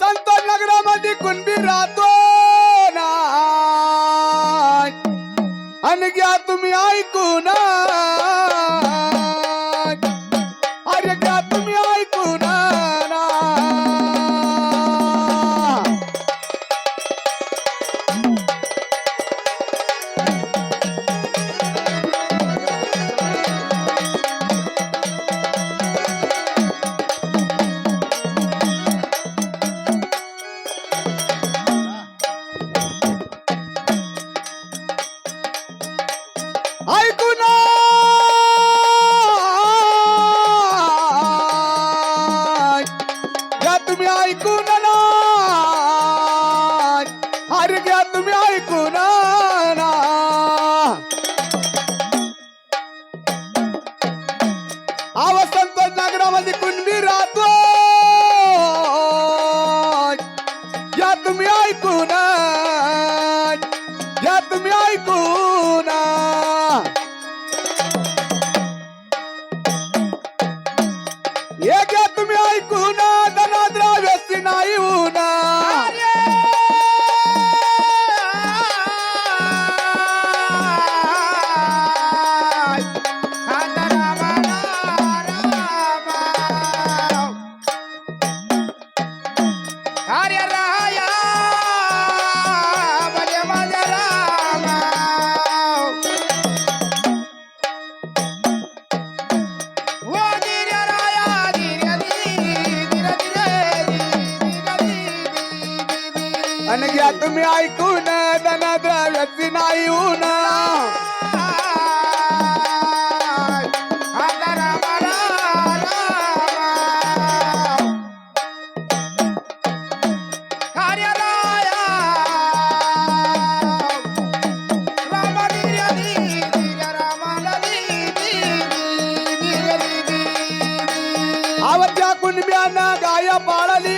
संत नगरामध्ये कुणबी राहतो ना अनग्या तुम्ही ऐकू ना आदमी आई तू मी ऐकून धनद्रव्याची नाही ऊन आवत्या कुणब्यांना गाया पाळली.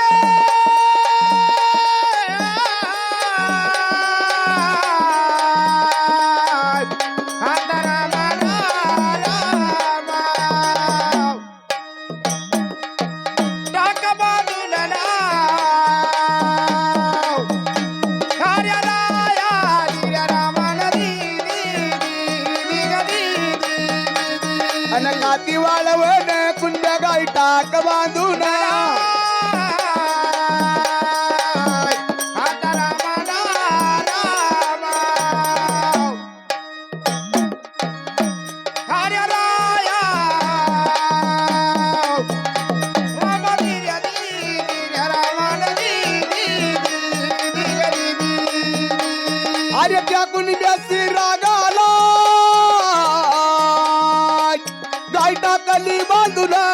अरे त्या कुणी ब्यासी रागाला. गायटा कली बाजूला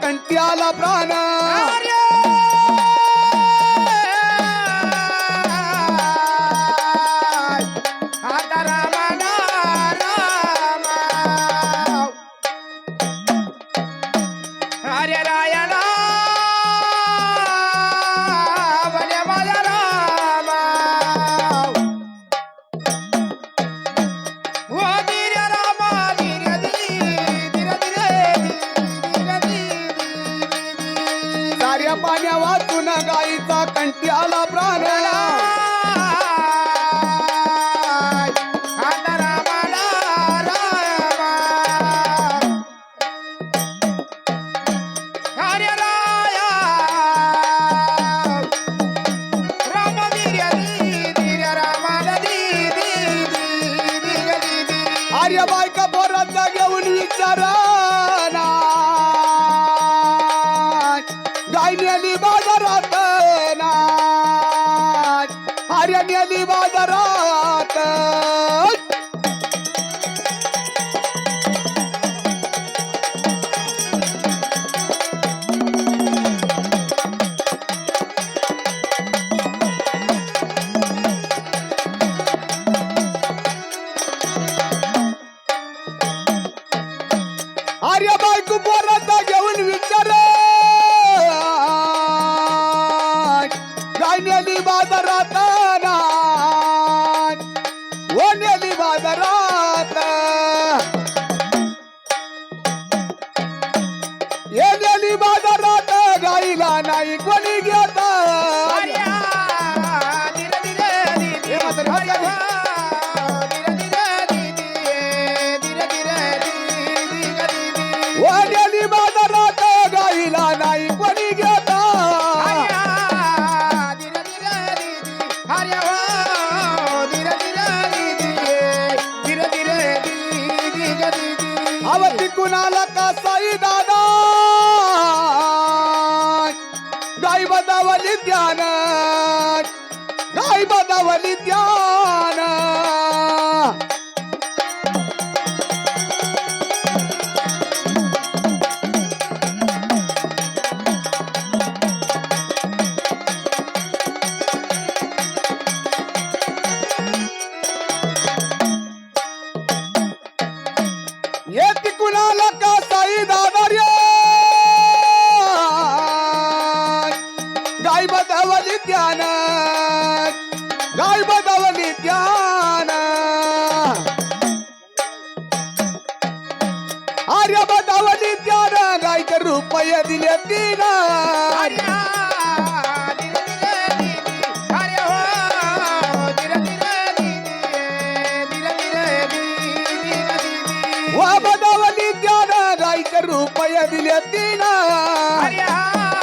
ಕಂಟ್ಯಾಲ ಪ್ರಾಣ. पाण्या वाचून गाईचा कंट्याला आला प्राण. ಕಾರ್ಯನಿಯಲಿ ವಾದರಾತ कुणाला का साईदा येते कुणाला का साई दादार्या गाय बदवली ध्यान गाय बदवली ध्यान आर्य बदवली ध्यान गायचे रुपये दिले तीन आर्या दिल्या तिनं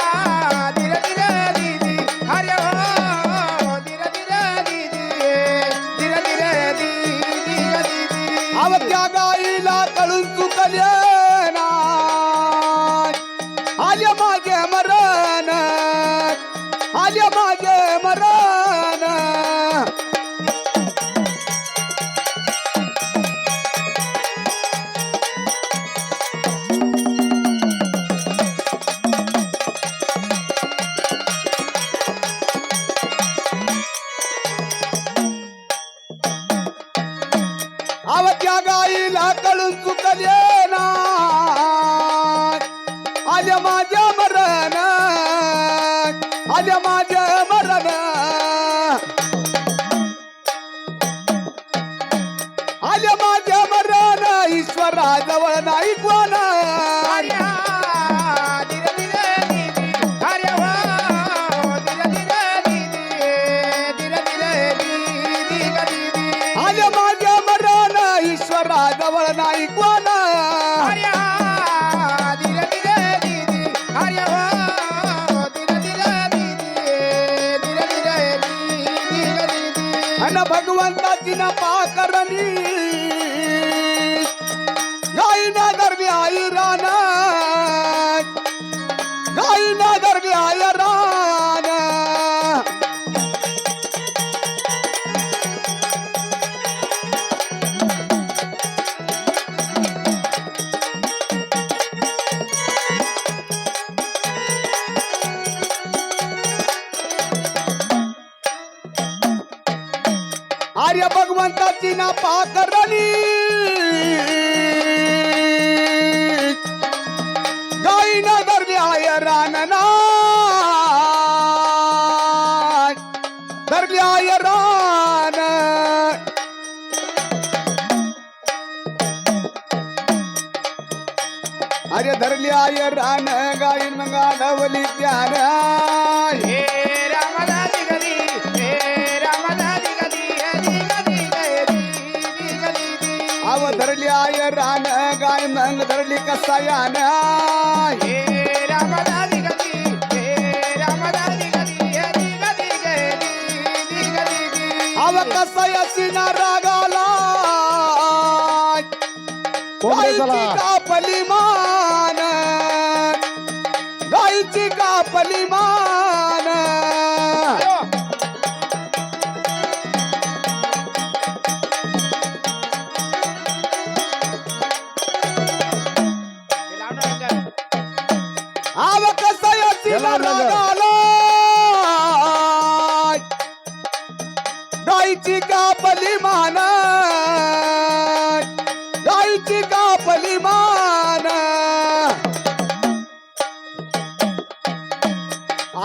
अरे धरली आय रान गाईन मग आडवली ध्यान हे रामदादी गदी, हे रामदादी गदी, हे दी गदी गदी, दी गदी दी. अव धरली आय रान गाय मग धरली कसायान हे रामदादी गदी, हे रामदादी गदी, हे दी गदी गदी, दी गदी दी. अव कसायाची कापली मान. गायची कापली मान.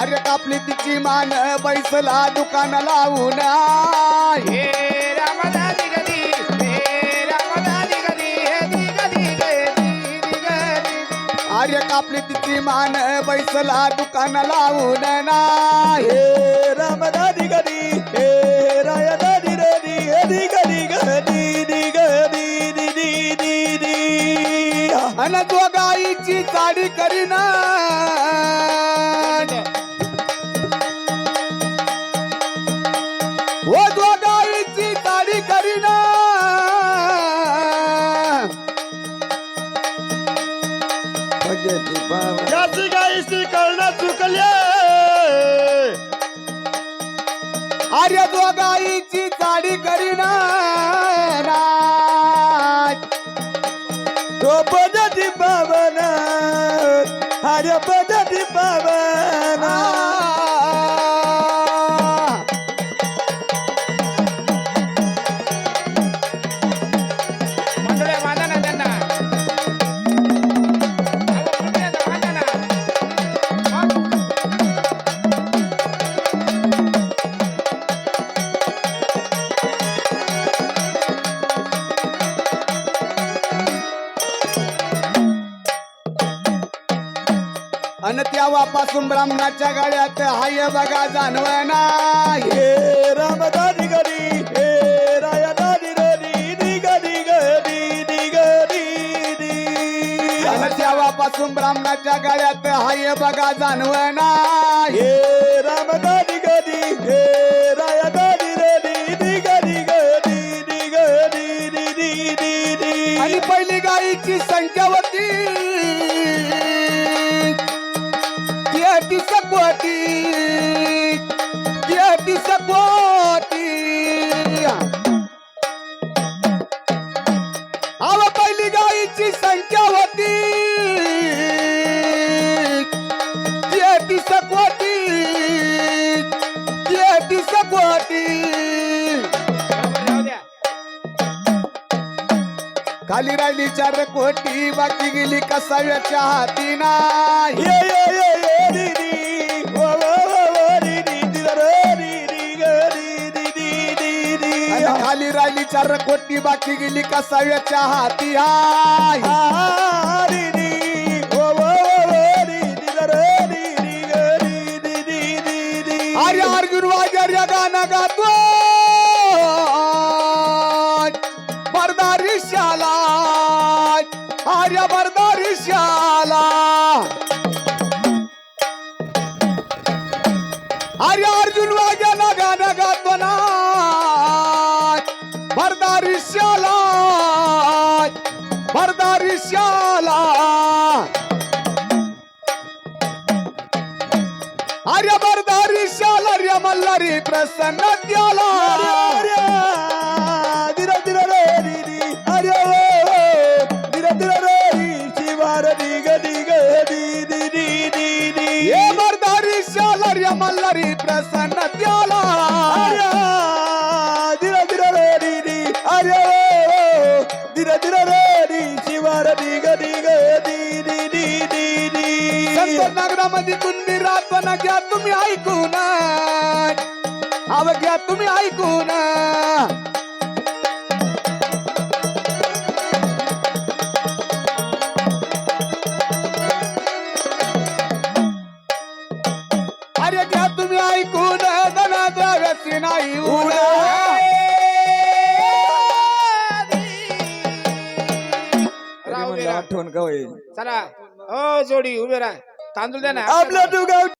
अरे कापली तिची मान बैसला दुकान लावून. हे हे हे. अरे कापली तिची मान बैसला दुकान लावून. ना हे रामदादी गदी हे राया दादी रदी हदी गदी गदी दी गदी दी दी दी दी अन तो गाईची चाडी करीना. अरे तो गाईची तेव्हापासून ब्राह्मणाच्या गाड्यात हाय बघा जाणवना हे राम दादी हे राया दादी रदी दी गदी गदी गदी तेव्हापासून ब्राह्मणाच्या गाड्यात हाय बघा जाणवना हे राम दादी गदी हे ची संख्या होती. तेहतीस होती तेहतीस होती. खाली राहिली चार कोटी बाकी गेली कसाव्याच्या हाती नाही चार कोटी बाकी गेली कसाव्याच्या हाती? हाय आ, री, री. अरे अर्जुन वाजर्य गाणं गातो बरदारी शाला. आर्या बरदारी शाला. अरे अर्जुन वाजर्य गाणं गातो ना. అల్లరి ప్రసన్న మల్లరి ప్రసన్న త్యాలా దిర దిర రే దిది అరే దిర దిర రే ది శివార దిగ దిగ దిది దిది దిది సంతర్ నగర మంది मंदिरा पण घ्या तुम्ही ऐकून आव घ्या तुम्ही ऐकून अरे घ्या तुम्ही ऐकून धनाचा व्यक्ती नाही उडा चला ओ जोडी उभे राहा। तांदूळ द्या ना आपल्या तू गाव